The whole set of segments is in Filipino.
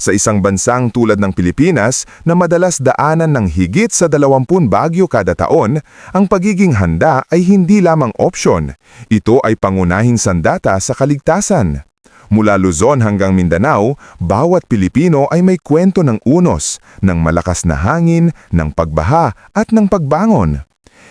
Sa isang bansang tulad ng Pilipinas na madalas daanan ng higit sa 20 bagyo kada taon, ang pagiging handa ay hindi lamang opsyon. Ito ay pangunahing sandata sa kaligtasan. Mula Luzon hanggang Mindanao, bawat Pilipino ay may kwento ng unos, ng malakas na hangin, ng pagbaha at ng pagbangon.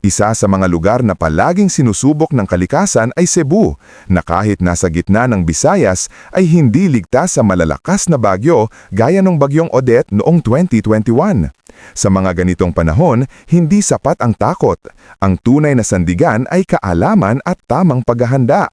Isa sa mga lugar na palaging sinusubok ng kalikasan ay Cebu, na kahit nasa gitna ng Visayas ay hindi ligtas sa malalakas na bagyo gaya ng bagyong Odette noong 2021. Sa mga ganitong panahon, hindi sapat ang takot. Ang tunay na sandigan ay kaalaman at tamang paghahanda.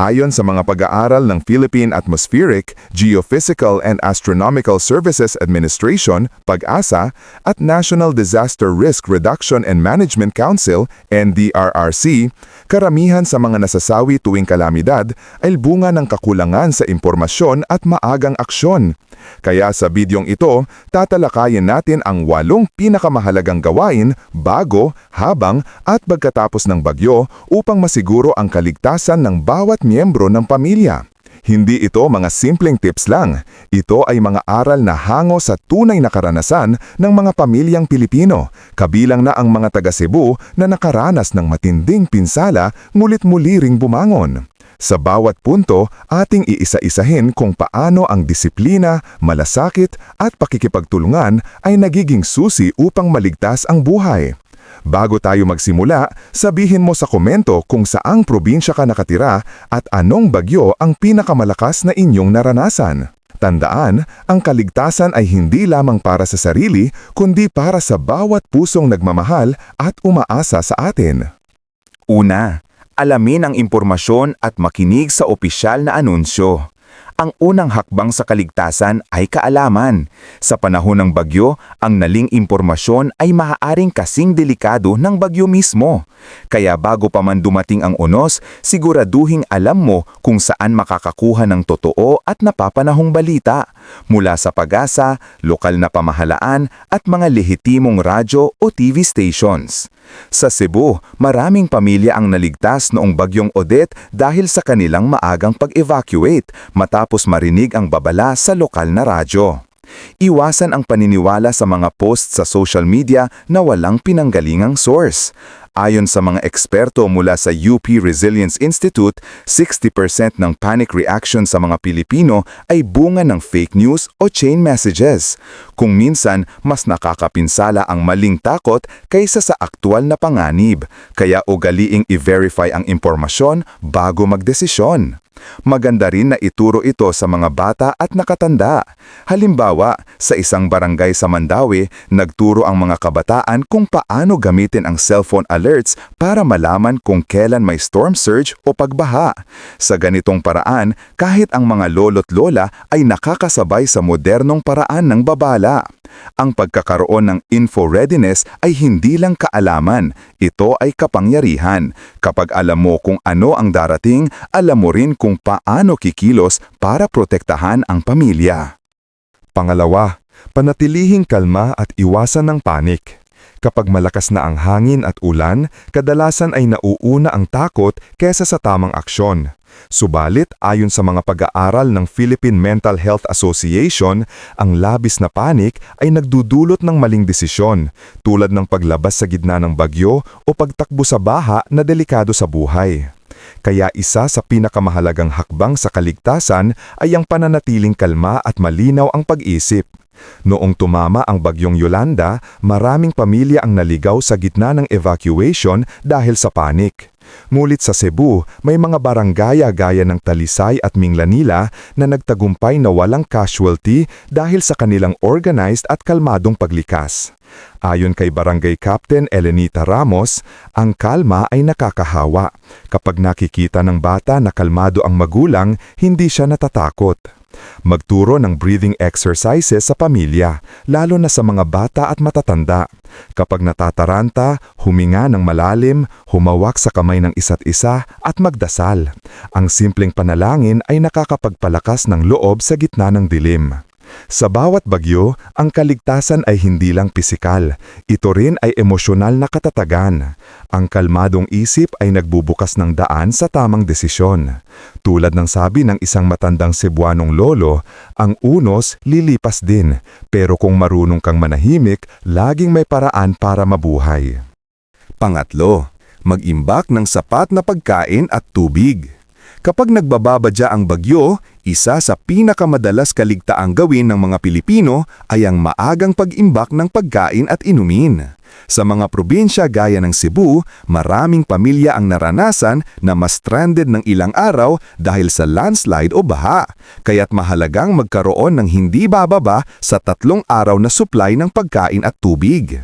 Ayon sa mga pag-aaral ng Philippine Atmospheric, Geophysical and Astronomical Services Administration, PAG-ASA, at National Disaster Risk Reduction and Management Council, NDRRC, karamihan sa mga nasasawi tuwing kalamidad ay bunga ng kakulangan sa impormasyon at maagang aksyon. Kaya sa bidyong ito, tatalakayin natin ang walong pinakamahalagang gawain bago, habang at pagkatapos ng bagyo upang masiguro ang kaligtasan ng bawat miyembro ng pamilya. Hindi ito mga simpleng tips lang. Ito ay mga aral na hango sa tunay na karanasan ng mga pamilyang Pilipino, kabilang na ang mga taga Cebu na nakaranas ng matinding pinsala ngulit muli ring bumangon. Sa bawat punto, ating iisa-isahin kung paano ang disiplina, malasakit at pakikipagtulungan ay nagiging susi upang maligtas ang buhay. Bago tayo magsimula, sabihin mo sa komento kung saang probinsya ka nakatira at anong bagyo ang pinakamalakas na inyong naranasan. Tandaan, ang kaligtasan ay hindi lamang para sa sarili, kundi para sa bawat pusong nagmamahal at umaasa sa atin. Una, alamin ang impormasyon at makinig sa opisyal na anunsyo. Ang unang hakbang sa kaligtasan ay kaalaman. Sa panahon ng bagyo, ang naling impormasyon ay maaaring kasing delikado ng bagyo mismo. Kaya bago pa man dumating ang unos, siguraduhing alam mo kung saan makakakuha ng totoo at napapanahong balita mula sa pag-asa, lokal na pamahalaan at mga lehitimong radyo o TV stations. Sa Cebu, maraming pamilya ang naligtas noong bagyong Odette dahil sa kanilang maagang pag-evacuate matapos marinig ang babala sa lokal na radyo. Iwasan ang paniniwala sa mga posts sa social media na walang pinanggalingang source. Ayon sa mga eksperto mula sa UP Resilience Institute, 60% ng panic reaction sa mga Pilipino ay bunga ng fake news o chain messages. Kung minsan, mas nakakapinsala ang maling takot kaysa sa aktual na panganib. Kaya ugaliing i-verify ang impormasyon bago magdesisyon. Maganda rin na ituro ito sa mga bata at nakatanda. Halimbawa, sa isang barangay sa Mandawi, nagturo ang mga kabataan kung paano gamitin ang cellphone alerts para malaman kung kailan may storm surge o pagbaha. Sa ganitong paraan, kahit ang mga lolo't lola ay nakakasabay sa modernong paraan ng babala. Ang pagkakaroon ng info readiness ay hindi lang kaalaman, ito ay kapangyarihan. Kapag alam mo kung ano ang darating, alam mo rin kung paano kikilos para protektahan ang pamilya. Pangalawa, panatilihing kalma at iwasan ng panik. Kapag malakas na ang hangin at ulan, kadalasan ay nauuna ang takot kesa sa tamang aksyon. Subalit, ayon sa mga pag-aaral ng Philippine Mental Health Association, ang labis na panik ay nagdudulot ng maling desisyon, tulad ng paglabas sa gitna ng bagyo o pagtakbo sa baha na delikado sa buhay. Kaya isa sa pinakamahalagang hakbang sa kaligtasan ay ang pananatiling kalma at malinaw ang pag-isip. Noong tumama ang bagyong Yolanda, maraming pamilya ang naligaw sa gitna ng evacuation dahil sa panik. Ngulit sa Cebu, may mga barangaya gaya ng Talisay at Minglanila na nagtagumpay na walang casualty dahil sa kanilang organized at kalmadong paglikas. Ayon kay Barangay Captain Elenita Ramos, ang kalma ay nakakahawa. Kapag nakikita ng bata na kalmado ang magulang, hindi siya natatakot. Magturo ng breathing exercises sa pamilya, lalo na sa mga bata at matatanda. Kapag natataranta, huminga ng malalim, humawak sa kamay ng isa't isa at magdasal. Ang simpleng panalangin ay nakakapagpalakas ng loob sa gitna ng dilim. Sa bawat bagyo, ang kaligtasan ay hindi lang pisikal. Ito rin ay emosyonal na katatagan. Ang kalmadong isip ay nagbubukas ng daan sa tamang desisyon. Tulad ng sabi ng isang matandang Cebuanong lolo, ang unos lilipas din, pero kung marunong kang manahimik, laging may paraan para mabuhay. Pangatlo, mag-imbak ng sapat na pagkain at tubig. Kapag nagbababadya ang bagyo, isa sa pinakamadalas kaligtaang gawin ng mga Pilipino ay ang maagang pag-imbak ng pagkain at inumin. Sa mga probinsya gaya ng Cebu, maraming pamilya ang naranasan na mas stranded ng ilang araw dahil sa landslide o baha, kaya't mahalagang magkaroon ng hindi bababa sa tatlong araw na supply ng pagkain at tubig.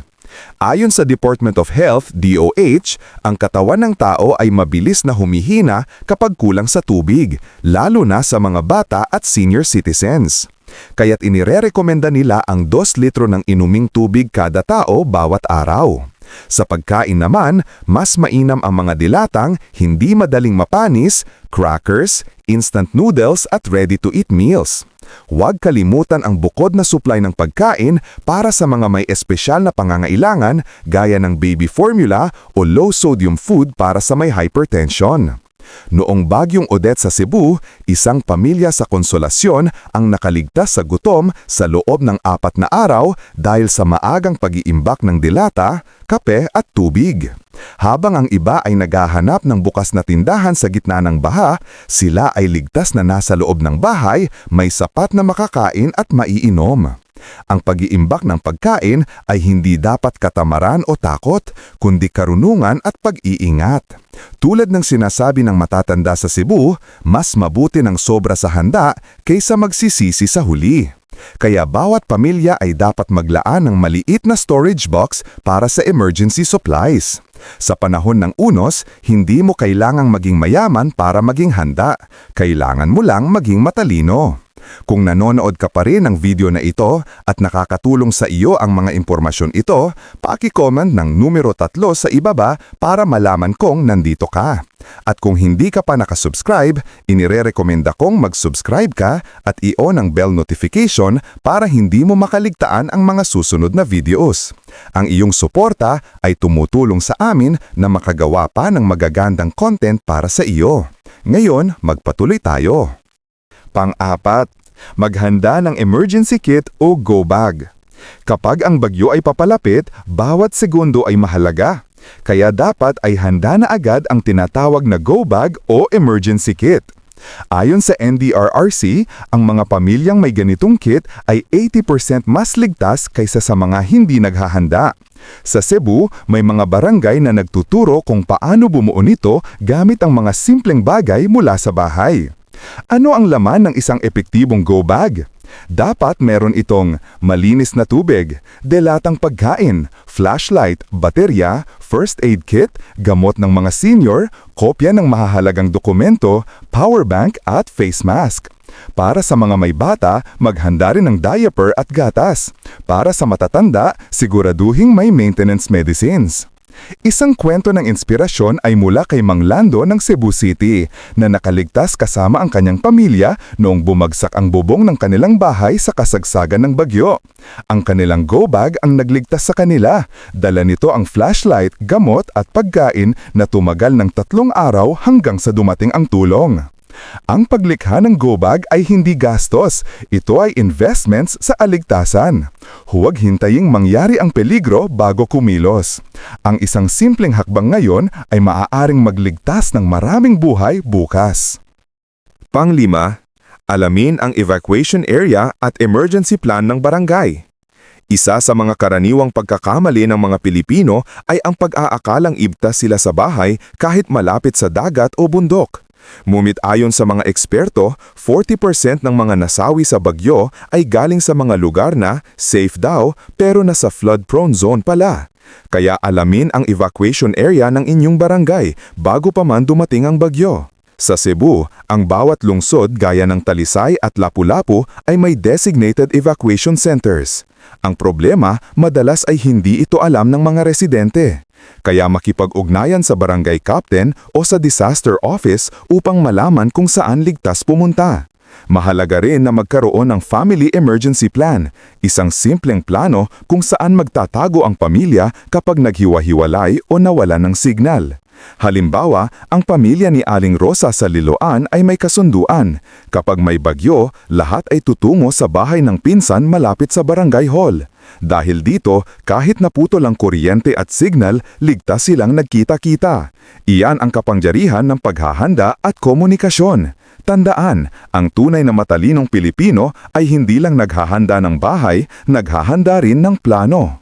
Ayon sa Department of Health, DOH, ang katawan ng tao ay mabilis na humihina kapag kulang sa tubig, lalo na sa mga bata at senior citizens. Kaya't inirerekomenda nila ang 2 litro ng inuming tubig kada tao bawat araw. Sa pagkain naman, mas mainam ang mga dilatang, hindi madaling mapanis, crackers, instant noodles at ready-to-eat meals. Huwag kalimutan ang bukod na supply ng pagkain para sa mga may espesyal na pangangailangan gaya ng baby formula o low-sodium food para sa may hypertension. Noong bagyong Odette sa Cebu, isang pamilya sa Konsolasyon ang nakaligtas sa gutom sa loob ng apat na araw dahil sa maagang pag-iimbak ng dilata, kape at tubig. Habang ang iba ay naghahanap ng bukas na tindahan sa gitna ng baha, sila ay ligtas na nasa loob ng bahay, may sapat na makakain at maiinom. Ang pag-iimbak ng pagkain ay hindi dapat katamaran o takot, kundi karunungan at pag-iingat. Tulad ng sinasabi ng matatanda sa Cebu, mas mabuti ng sobra sa handa kaysa magsisisi sa huli. Kaya bawat pamilya ay dapat maglaan ng maliit na storage box para sa emergency supplies. Sa panahon ng unos, hindi mo kailangang maging mayaman para maging handa. Kailangan mo lang maging matalino. Kung nanonood ka pa rin ng video na ito at nakakatulong sa iyo ang mga impormasyon ito, paki-comment ng numero tatlo sa ibaba para malaman kong nandito ka. At kung hindi ka pa nakasubscribe, inirerekomenda kong mag-subscribe ka at i-on ang bell notification para hindi mo makaligtaan ang mga susunod na videos. Ang iyong suporta ay tumutulong sa amin na makagawa pa ng magagandang content para sa iyo. Ngayon, magpatuloy tayo. Pang-apat, maghanda ng emergency kit o go bag. Kapag ang bagyo ay papalapit, bawat segundo ay mahalaga. Kaya dapat ay handa na agad ang tinatawag na go bag o emergency kit. Ayon sa NDRRC, ang mga pamilyang may ganitong kit ay 80% mas ligtas kaysa sa mga hindi naghahanda. Sa Cebu, may mga barangay na nagtuturo kung paano bumuo nito gamit ang mga simpleng bagay mula sa bahay. Ano ang laman ng isang epektibong go bag? Dapat meron itong malinis na tubig, delatang pagkain, flashlight, baterya, first aid kit, gamot ng mga senior, kopya ng mahahalagang dokumento, power bank at face mask. Para sa mga may bata, maghanda rin ng diaper at gatas. Para sa matatanda, siguraduhing may maintenance medicines. Isang kwento ng inspirasyon ay mula kay Mang Lando ng Cebu City na nakaligtas kasama ang kanyang pamilya noong bumagsak ang bubong ng kanilang bahay sa kasagsagan ng bagyo. Ang kanilang go bag ang nagligtas sa kanila. Dala nito ang flashlight, gamot at pagkain na tumagal ng tatlong araw hanggang sa dumating ang tulong. Ang paglikha ng go bag ay hindi gastos. Ito ay investments sa aligtasan. Huwag hintaying mangyari ang peligro bago kumilos. Ang isang simpleng hakbang ngayon ay maaaring magligtas ng maraming buhay bukas. Panglima, alamin ang evacuation area at emergency plan ng barangay. Isa sa mga karaniwang pagkakamali ng mga Pilipino ay ang pag-aakalang ibtas sila sa bahay kahit malapit sa dagat o bundok. Mumit ayon sa mga eksperto, 40% ng mga nasawi sa bagyo ay galing sa mga lugar na safe daw pero nasa flood-prone zone pala. Kaya alamin ang evacuation area ng inyong barangay bago pa man dumating ang bagyo. Sa Cebu, ang bawat lungsod gaya ng Talisay at Lapu-Lapu ay may designated evacuation centers. Ang problema, madalas ay hindi ito alam ng mga residente. Kaya makipag-ugnayan sa barangay captain o sa disaster office upang malaman kung saan ligtas pumunta. Mahalaga rin na magkaroon ng Family Emergency Plan, isang simpleng plano kung saan magtatago ang pamilya kapag naghiwa-hiwalay o nawala ng signal. Halimbawa, ang pamilya ni Aling Rosa sa Liloan ay may kasunduan. Kapag may bagyo, lahat ay tutungo sa bahay ng pinsan malapit sa barangay hall. Dahil dito, kahit naputol ang kuryente at signal, ligtas silang nagkita-kita. Iyan ang kapangyarihan ng paghahanda at komunikasyon. Tandaan, ang tunay na matalinong Pilipino ay hindi lang naghahanda ng bahay, naghahanda rin ng plano.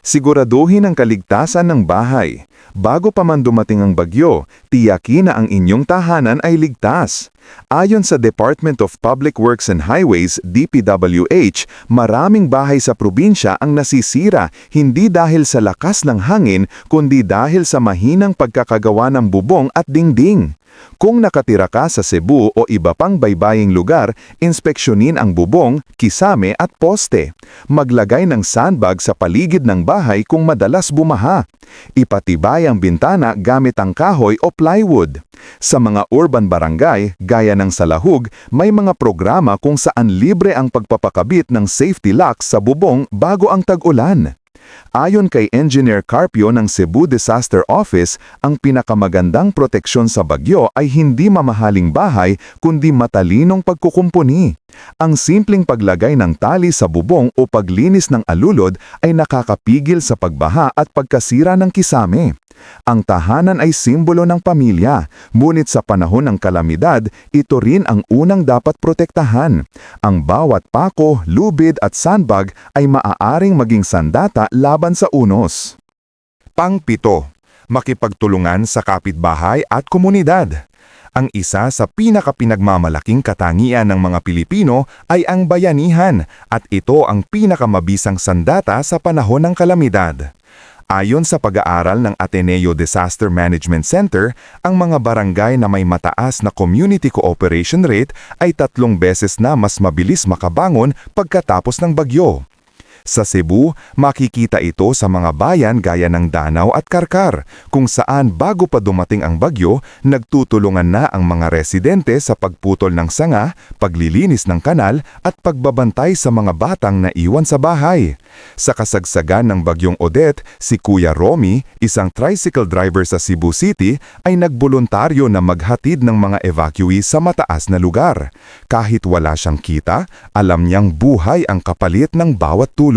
siguraduhin ang kaligtasan ng bahay. Bago pa man dumating ang bagyo, tiyakin na ang inyong tahanan ay ligtas. Ayon sa Department of Public Works and Highways, DPWH, maraming bahay sa probinsya ang nasisira hindi dahil sa lakas ng hangin kundi dahil sa mahinang pagkakagawa ng bubong at dingding. Kung nakatira ka sa Cebu o iba pang baybaying lugar, inspeksyonin ang bubong, kisame at poste. Maglagay ng sandbag sa paligid ng bahay kung madalas bumaha. Ipatibay ang bintana gamit ang kahoy o plywood. Sa mga urban barangay, gaya ng Salahug, may mga programa kung saan libre ang pagpapakabit ng safety locks sa bubong bago ang tag-ulan. Ayon kay Engineer Carpio ng Cebu Disaster Office, ang pinakamagandang proteksyon sa bagyo ay hindi mamahaling bahay kundi matalinong pagkukumpuni. Ang simpleng paglagay ng tali sa bubong o paglinis ng alulod ay nakakapigil sa pagbaha at pagkasira ng kisame. Ang tahanan ay simbolo ng pamilya, ngunit sa panahon ng kalamidad, ito rin ang unang dapat protektahan. Ang bawat pako, lubid at sandbag ay maaaring maging sandata laban sa unos. Pangpito, makipagtulungan sa kapitbahay at komunidad. Ang isa sa pinakapinagmamalaking katangian ng mga Pilipino ay ang bayanihan at ito ang pinakamabisang sandata sa panahon ng kalamidad. Ayon sa pag-aaral ng Ateneo Disaster Management Center, ang mga barangay na may mataas na community cooperation rate ay tatlong beses na mas mabilis makabangon pagkatapos ng bagyo. Sa Cebu, makikita ito sa mga bayan gaya ng Danau at Karkar, kung saan bago pa dumating ang bagyo, nagtutulungan na ang mga residente sa pagputol ng sanga, paglilinis ng kanal at pagbabantay sa mga batang naiwan sa bahay. Sa kasagsagan ng bagyong Odette, si Kuya Romy, isang tricycle driver sa Cebu City, ay nagboluntaryo na maghatid ng mga evacuees sa mataas na lugar. Kahit wala siyang kita, alam niyang buhay ang kapalit ng bawat tulong.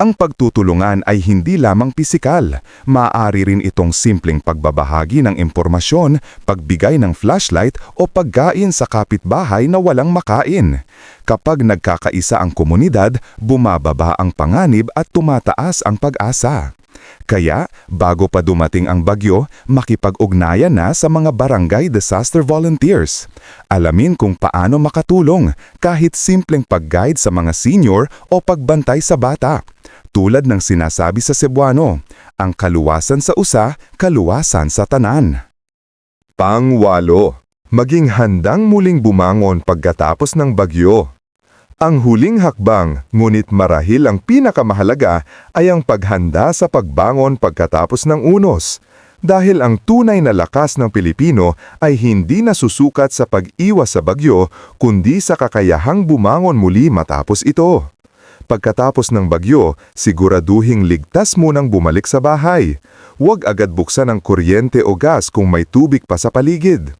Ang pagtutulungan ay hindi lamang pisikal, maaari rin itong simpleng pagbabahagi ng impormasyon, pagbigay ng flashlight o pagkain sa kapitbahay na walang makain. Kapag nagkakaisa ang komunidad, bumababa ang panganib at tumataas ang pag-asa. Kaya, bago pa dumating ang bagyo, makipag-ugnayan na sa mga barangay disaster volunteers. Alamin kung paano makatulong, kahit simpleng pag-guide sa mga senior o pagbantay sa bata. Tulad ng sinasabi sa Cebuano, ang kaluwasan sa usa, kaluwasan sa tanan. Pangwalo, maging handang muling bumangon pagkatapos ng bagyo. Ang huling hakbang, ngunit marahil ang pinakamahalaga, ay ang paghanda sa pagbangon pagkatapos ng unos. Dahil ang tunay na lakas ng Pilipino ay hindi nasusukat sa pag-iwas sa bagyo, kundi sa kakayahang bumangon muli matapos ito. Pagkatapos ng bagyo, siguraduhing ligtas munang bumalik sa bahay. Huwag agad buksan ang kuryente o gas kung may tubig pa sa paligid.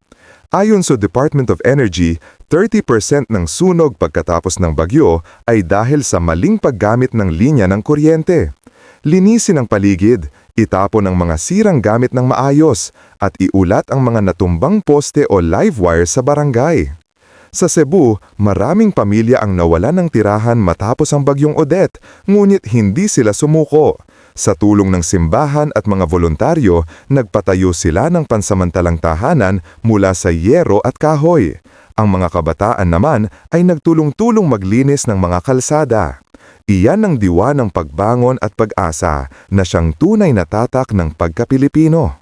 Ayon sa Department of Energy, 30% ng sunog pagkatapos ng bagyo ay dahil sa maling paggamit ng linya ng kuryente. Linisin ang paligid, itapon ang mga sirang gamit ng maayos, at iulat ang mga natumbang poste o live wire sa barangay. Sa Cebu, maraming pamilya ang nawala ng tirahan matapos ang bagyong Odette, ngunit hindi sila sumuko. Sa tulong ng simbahan at mga voluntaryo, nagpatayo sila ng pansamantalang tahanan mula sa yero at kahoy. Ang mga kabataan naman ay nagtulong-tulong maglinis ng mga kalsada. Iyan ang diwa ng pagbangon at pag-asa na siyang tunay na tatak ng pagka-Pilipino.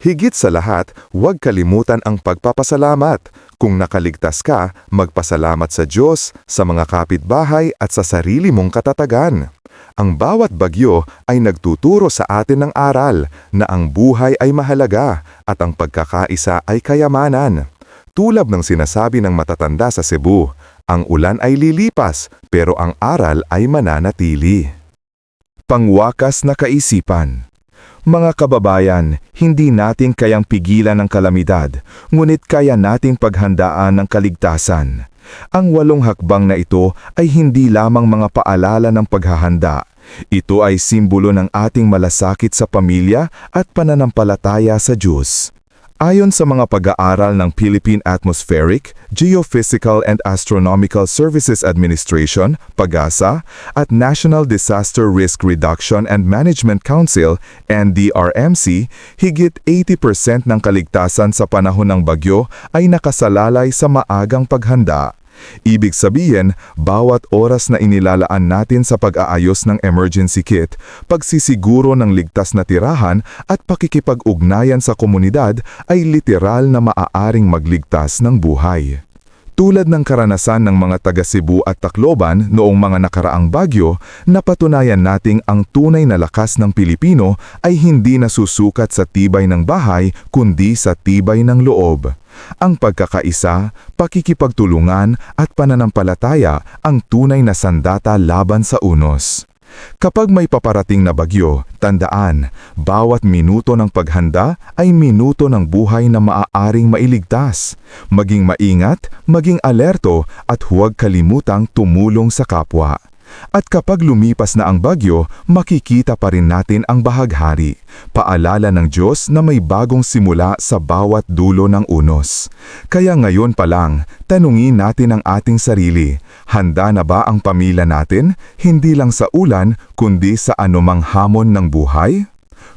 Higit sa lahat, huwag kalimutan ang pagpapasalamat. Kung nakaligtas ka, magpasalamat sa Diyos, sa mga kapitbahay at sa sarili mong katatagan. Ang bawat bagyo ay nagtuturo sa atin ng aral na ang buhay ay mahalaga at ang pagkakaisa ay kayamanan. Tulad ng sinasabi ng matatanda sa Cebu, ang ulan ay lilipas pero ang aral ay mananatili. Pangwakas na kaisipan mga kababayan, hindi natin kayang pigilan ang kalamidad, ngunit kaya nating paghandaan ng kaligtasan. Ang walong hakbang na ito ay hindi lamang mga paalala ng paghahanda. Ito ay simbolo ng ating malasakit sa pamilya at pananampalataya sa Diyos. Ayon sa mga pag-aaral ng Philippine Atmospheric, Geophysical and Astronomical Services Administration, PAGASA, at National Disaster Risk Reduction and Management Council, NDRMC, higit 80% ng kaligtasan sa panahon ng bagyo ay nakasalalay sa maagang paghanda. Ibig sabihin, bawat oras na inilalaan natin sa pag-aayos ng emergency kit, pagsisiguro ng ligtas na tirahan at pakikipag-ugnayan sa komunidad ay literal na maaaring magligtas ng buhay. Tulad ng karanasan ng mga taga Cebu at Tacloban noong mga nakaraang bagyo, napatunayan nating ang tunay na lakas ng Pilipino ay hindi nasusukat sa tibay ng bahay kundi sa tibay ng loob. Ang pagkakaisa, pakikipagtulungan at pananampalataya ang tunay na sandata laban sa unos. Kapag may paparating na bagyo, tandaan, bawat minuto ng paghanda ay minuto ng buhay na maaaring mailigtas. Maging maingat, maging alerto at huwag kalimutang tumulong sa kapwa. At kapag lumipas na ang bagyo, makikita pa rin natin ang bahaghari, paalala ng Diyos na may bagong simula sa bawat dulo ng unos. Kaya ngayon pa lang, tanungin natin ang ating sarili, handa na ba ang pamilya natin, hindi lang sa ulan, kundi sa anumang hamon ng buhay?